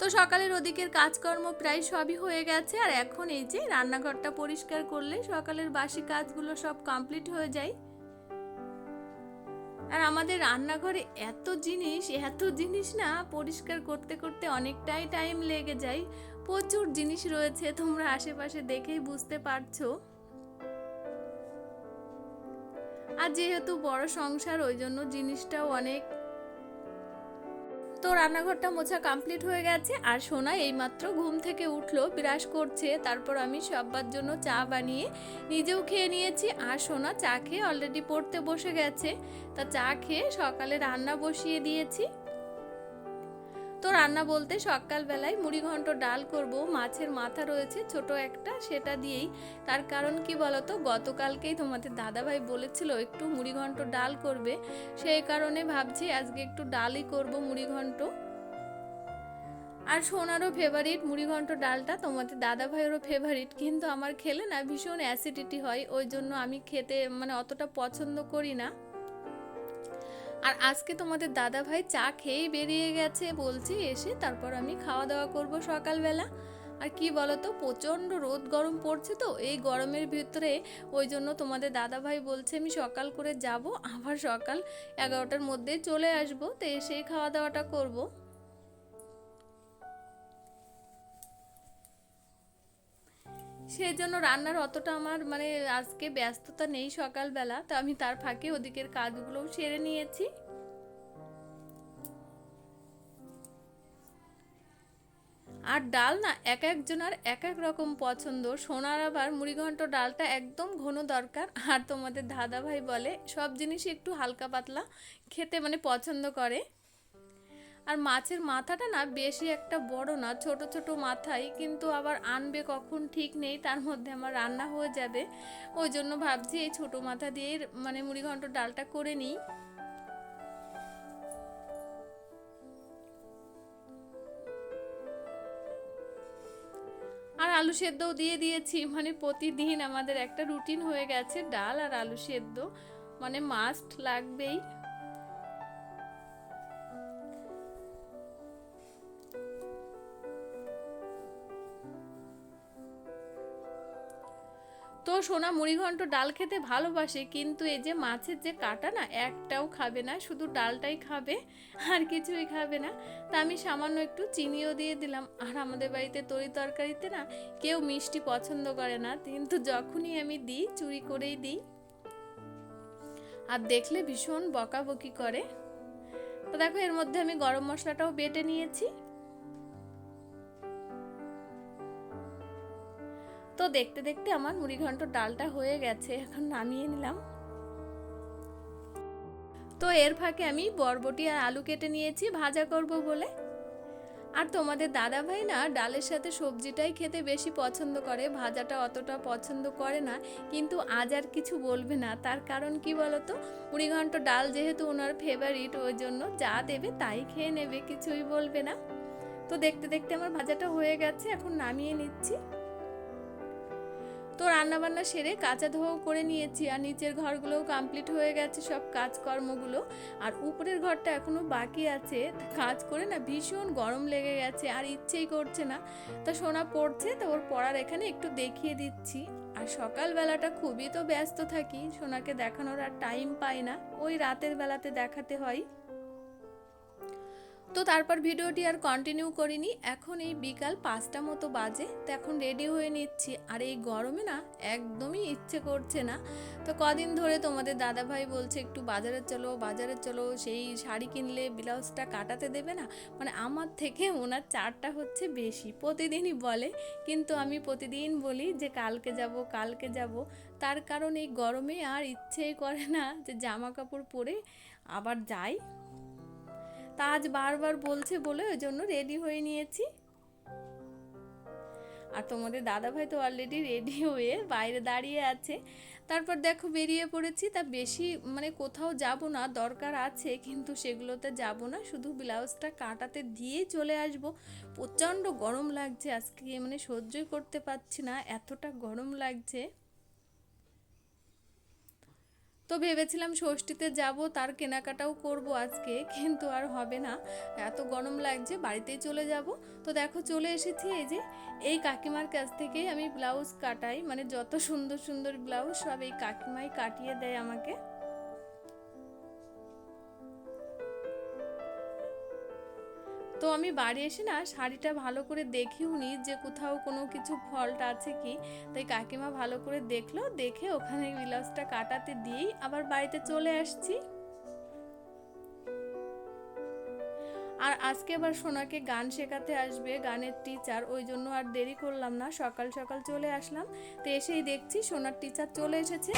তো সকালের ওদিকের কাজকর্ম প্রায় সবই হয়ে গেছে, আর এখন এই যে রান্নাঘরটা পরিষ্কার করলে সকালের বাসি কাজগুলো সব কমপ্লিট হয়ে যায়। আর আমাদের রান্নাঘরে এত জিনিস এত জিনিস না পরিষ্কার করতে করতে অনেকটাই টাইম লেগে যায়। প্রচুর জিনিস রয়েছে, তোমরা আশেপাশে দেখেই বুঝতে পারছ। আর যেহেতু বড় সংসার, ওই জন্য জিনিসটাও অনেক তো রান্নাঘরটা মোছা কমপ্লিট হয়ে গেছে আর সোনা এইমাত্র ঘুম থেকে উঠল বিরাস করছে, তারপর আমি সব্বার জন্য চা বানিয়ে নিজেও খেয়ে নিয়েছি আর সোনা চা খেয়ে অলরেডি পড়তে বসে গেছে। তা চা খেয়ে সকালে রান্না বসিয়ে দিয়েছি। তো রান্না বলতে সকালবেলায় মুড়ি ঘন্ট ডাল করব। মাছের মাথা রয়েছে ছোট একটা, সেটা দিয়েই। তার কারণ কি বলতো? গতকালকেই তোমাদের দাদাভাই বলেছিল একটু মুড়ি ঘন্ট ডাল করবে। সেই কারণে ভাবছি আজকে একটু ডালই করব মুড়ি ঘন্ট। আর সোনারও ফেভারিট মুড়িঘণ্ট ডালটা তোমাদের দাদা ভাইয়েরও ফেভারিট কিন্তু আমার খেলে না ভীষণ অ্যাসিডিটি হয়, ওই জন্য আমি খেতে মানে অতটা পছন্দ করি না। আর আজকে তোমাদের দাদা ভাই চা খেয়েই বেরিয়ে গেছে, বলছি এসে তারপর আমি খাওয়া দাওয়া করব সকালবেলা। আর কি বলতো, প্রচণ্ড রোদ গরম পড়ছে তো, এই গরমের ভিতরে ওই জন্য তোমাদের দাদা ভাই বলছে আমি সকাল করে যাব, আবার সকাল এগারোটার মধ্যে চলে আসব, তো এসেই খাওয়া দাওয়াটা করব। সেই জন্য রান্নার অতটা আমার মানে আজকে ব্যস্ততা নেই সকালবেলা, তো আমি তার ফাঁকে ওদিকের কাজগুলোও সেরে নিয়েছি। আর ডাল না এক একজনের এক এক রকম পছন্দ। সোনার আবার মুড়িঘণ্ট ডালটা একদম ঘন দরকার। আর তোমাদের দাদা ভাই বলে, সব জিনিস একটু হালকা পাতলা, খেতে মানে পছন্দ করে। আর মাছের মাথাটা না বেশি একটা বড় না, ছোট ছোট মাথাই, কিন্তু আবার আনবে কখন ঠিক নেই, তার মধ্যে আমার রান্না হয়ে যাবে। ওই জন্য ভাবছি এই ছোট মাথা দিয়ে মানে মুড়িঘণ্ট ডালটা করে নিই। আর আলু সেদ্ধও দিয়ে দিয়েছি মানে প্রতিদিন আমাদের একটা রুটিন হয়ে গেছে, ডাল আর আলু সেদ্ধ। মানে মাস্ট লাগবেই। সোনা মুড়িঘণ্ট ডাল খেতে ভালোবাসে, কিন্তু এই যে মাছের যে কাটা না, একটাও খাবে না, শুধু ডালটাই খাবে, আর কিছুই খাবে না। তা আমি সামান্য একটু চিনিও দিয়ে দিলাম। আর আমাদের বাড়িতে তরি তরকারিতে না, কেউ মিষ্টি পছন্দ করে না, কিন্তু যখনই আমি দিই, চুরি করেই দিই। আর দেখলে ভীষণ বকাবকি করে। তো দেখো, এর মধ্যে আমি গরম মশলাটাও বেটে নিয়েছি। তো দেখতে দেখতে আমার মুড়ি ঘন্ট ডালটা হয়ে গেছে, এখন নামিয়ে নিলাম। তো এর ফাঁকে আমি বরবটি আর আলু কেটে নিয়েছি, ভাজা করব বলে। আর তোমাদের দাদা ভাই না ডালের সাথে সবজিটাই খেতে বেশি পছন্দ করে, ভাজাটা অতটা পছন্দ করে না, কিন্তু আজ আর কিছু বলবে না। তার কারণ কি বলতো, মুড়িঘণ্ট ডাল যেহেতু ওনার ফেভারিট ওই জন্য যা দেবে তাই খেয়ে নেবে, কিছুই বলবে না। তো দেখতে দেখতে আমার ভাজাটা হয়ে গেছে, এখন নামিয়ে নিচ্ছি। তো রান্নাবান্না সেরে কাঁচা ধোয়াও করে নিয়েছি আর নিচের ঘরগুলোও কমপ্লিট হয়ে গেছে সব কাজকর্মগুলো। আর উপরের ঘরটা এখনও বাকি আছে। কাজ করে না ভীষণ গরম লেগে গেছে আর ইচ্ছেই করছে না। তা সোনা পড়ছে, তো ওর পড়ার এখানে একটু দেখিয়ে দিচ্ছি। আর সকালবেলাটা খুবই তো ব্যস্ত থাকি, সোনাকে দেখানোর আর টাইম পাই না। ওই রাতের বেলাতে দেখাতে হয়। তো তারপর ভিডিওটি আর কন্টিনিউ করিনি। এখন এই বিকাল পাঁচটা মতো বাজে, তো এখন রেডি হয়ে নিচ্ছি। আর এই গরমে না, একদমই ইচ্ছে করছে না। তো কদিন ধরে তোমাদের দাদা ভাই বলছে, একটু বাজারে চলো বাজারে চলো। সেই শাড়ি কিনলে ব্লাউজটা কাটাতে দেবে না। মানে আমার থেকে ওনার চারটা হচ্ছে বেশি, প্রতিদিনই বলে। কিন্তু আমি প্রতিদিন বলি যে, কালকে যাব কালকে যাব। তার কারণ এই গরমে আর ইচ্ছেই করে না যে জামা কাপড় পরে আবার যাই। তা আজ বারবার বলছে বলে ওই জন্য রেডি হয়ে নিয়েছি। আর তোমাদের দাদাভাই তো অলরেডি রেডি হয়ে বাইরে দাঁড়িয়ে আছে। তারপর দেখো বেরিয়ে পড়েছি, তা বেশি মানে কোথাও যাব না, দরকার আছে, কিন্তু সেগুলোতে যাব না। শুধু ব্লাউজটা কাটাতে দিয়ে চলে আসব। প্রচণ্ড গরম লাগছে, আজকে মানে সহ্যই করতে পারছি না, এতটা গরম লাগছে। তো ভেবেছিলাম ষষ্ঠীতে যাব, তার কেনাকাটাও করব আজকে, কিন্তু আর হবে না। এত গরম লাগছে, বাড়িতেই চলে যাব। তো দেখো, চলে এসেছি এই যে, এই কাকিমার কাছ থেকেই আমি ব্লাউজ কাটাই মানে যত সুন্দর সুন্দর ব্লাউজ সব এই কাকিমাই কাটিয়ে দেয় আমাকে। তো আমি বাড়ি এসে না শাড়িটা ভালো করে দেখিও নি যে কোথাও কোনো কিছু ফল্ট আছে কি। তাই কাকিমা ভালো করে দেখল, দেখে ওখানে ব্লাউজটা কাটাতে দিয়েই আবার বাড়িতে চলে আসছি। আর আজকে আবার সোনাকে গান শেখাতে আসবে, গানের টিচার ওই জন্য আর দেরি করলাম না, সকাল সকাল চলে আসলাম। তো এসেই দেখছি সোনার টিচার চলে এসেছে।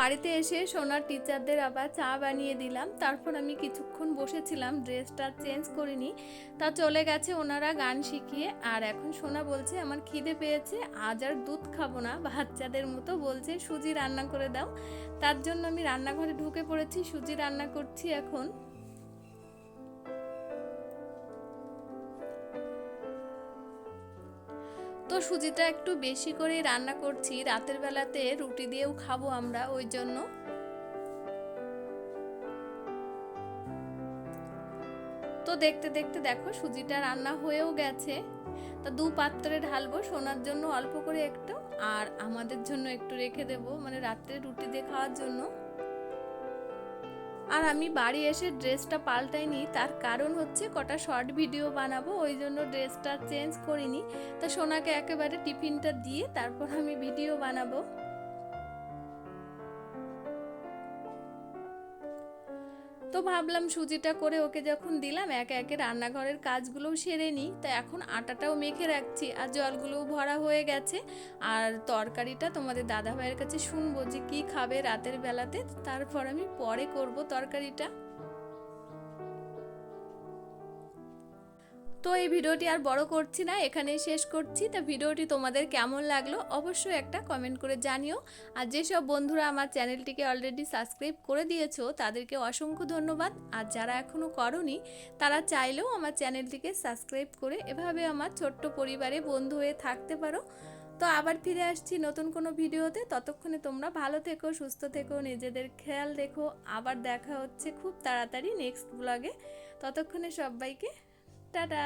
বাড়িতে এসে সোনার টিচারদের আবার চা বানিয়ে দিলাম। তারপর আমি কিছুক্ষণ বসেছিলাম ড্রেসটা চেঞ্জ করিনি। তা চলে গেছে ওনারা গান শিখিয়ে। আর এখন সোনা বলছে, আমার খিদে পেয়েছে, আজ আর দুধ খাব না। বাচ্চাদের মতো বলছে, সুজি রান্না করে দাও। তার জন্য আমি রান্নাঘরে ঢুকে পড়েছি, সুজি রান্না করছি এখন। তো সুজিটা একটু বেশি করে রান্না করছি। রাতের বেলাতে রুটি দিয়েও খাব আমরা, ওই জন্য। তো দেখতে দেখতে দেখো, সুজিটা রান্না হয়েও গেছে। তা দু পাত্রে ঢালবো, সোনার জন্য অল্প করে একটু, আর আমাদের জন্য একটু রেখে দেব। মানে রাত্রে রুটি দিয়ে খাওয়ার জন্য। আর আমি বাড়ি এসে ড্রেসটা পাল্টাইনি, তার কারণ হচ্ছে কটা শর্ট ভিডিও বানাবো, ওই জন্য ড্রেসটা চেঞ্জ করিনি। তা সোনাকে একেবারে টিফিনটা দিয়ে তারপর আমি ভিডিও বানাবো। ভাবলাম সুজিটা করে ওকে যখন দিলাম, একে একে রান্নাঘরের কাজগুলোও সেরে নিই। তা এখন আটাটাও মেখে রাখছি আর জলগুলোও ভরা হয়ে গেছে। আর তরকারিটা তোমাদের দাদা ভাইয়ের কাছে শুনব যে কী খাবে রাতের বেলাতে। তারপর আমি পরে করব তরকারিটা। তো এই ভিডিওটি আর বড় করছি না, এখানেই শেষ করছি। তা ভিডিওটি তোমাদের কেমন লাগল অবশ্যই একটা কমেন্ট করে জানিও। আর যেসব বন্ধুরা আমার চ্যানেলটিকে অলরেডি সাবস্ক্রাইব করে দিয়েছ, তাদেরকে অসংখ্য ধন্যবাদ। আর যারা এখনও করনি, তারা চাইলেও আমার চ্যানেলটিকে সাবস্ক্রাইব করে এভাবে আমার ছোট্ট পরিবারে বন্ধু হয়ে থাকতে পারো। তো আবার ফিরে আসছি নতুন কোনো ভিডিওতে। ততক্ষণে তোমরা ভালো থেকো, সুস্থ থেকো, নিজেদের খেয়াল রেখো। আবার দেখা হচ্ছে খুব তাড়াতাড়ি নেক্সট ব্লগে ততক্ষণে সবাইকে টাটা